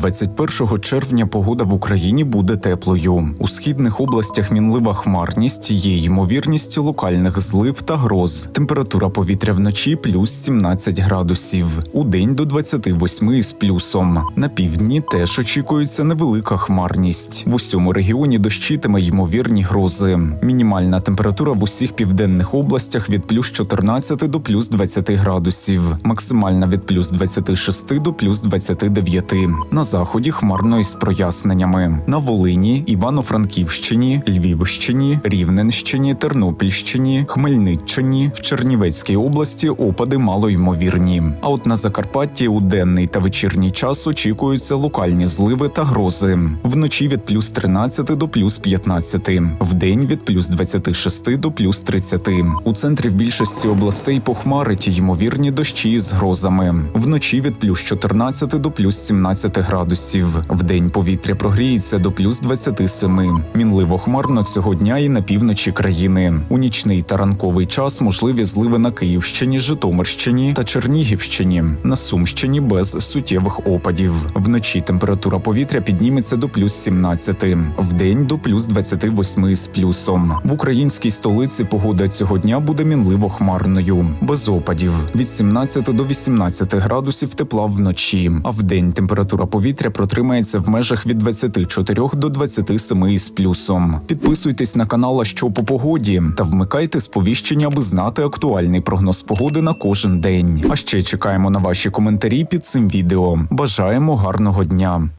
21 червня погода в Україні буде теплою. У східних областях мінлива хмарність, є ймовірність локальних злив та гроз. Температура повітря вночі плюс 17 градусів. У день до 28 із плюсом. На півдні теж очікується невелика хмарність. В усьому регіоні дощитиме ймовірні грози. Мінімальна температура в усіх південних областях від плюс 14 до плюс 20 градусів, максимальна від плюс 26 до плюс 29. На заході хмарно із проясненнями. На Волині, Івано-Франківщині, Львівщині, Рівненщині, Тернопільщині, Хмельниччині, в Чернівецькій області опади малоймовірні. А от на Закарпатті у денний та вечірній час очікуються локальні зливи та грози. Вночі від плюс 13 до плюс 15, вдень від плюс 26 до плюс 30. У центрі в більшості областей похмарить ймовірні дощі з грозами. Вночі від плюс 14 до плюс 17 градусів. Вдень повітря прогріється до плюс 27. Мінливо хмарно цього дня і на півночі країни. У нічний та ранковий час можливі зливи на Київщині, Житомирщині та Чернігівщині. На Сумщині без суттєвих опадів. Вночі температура повітря підніметься до плюс 17, вдень до плюс 28 з плюсом. В українській столиці погода цього дня буде мінливо хмарною, без опадів від 17 до 18 градусів тепла вночі. А вдень температура повітря протримається в межах від 24 до 27 із плюсом. Підписуйтесь на канал що по погоді та вмикайте сповіщення, аби знати актуальний прогноз погоди на кожен день. А ще чекаємо на ваші коментарі під цим відео. Бажаємо гарного дня!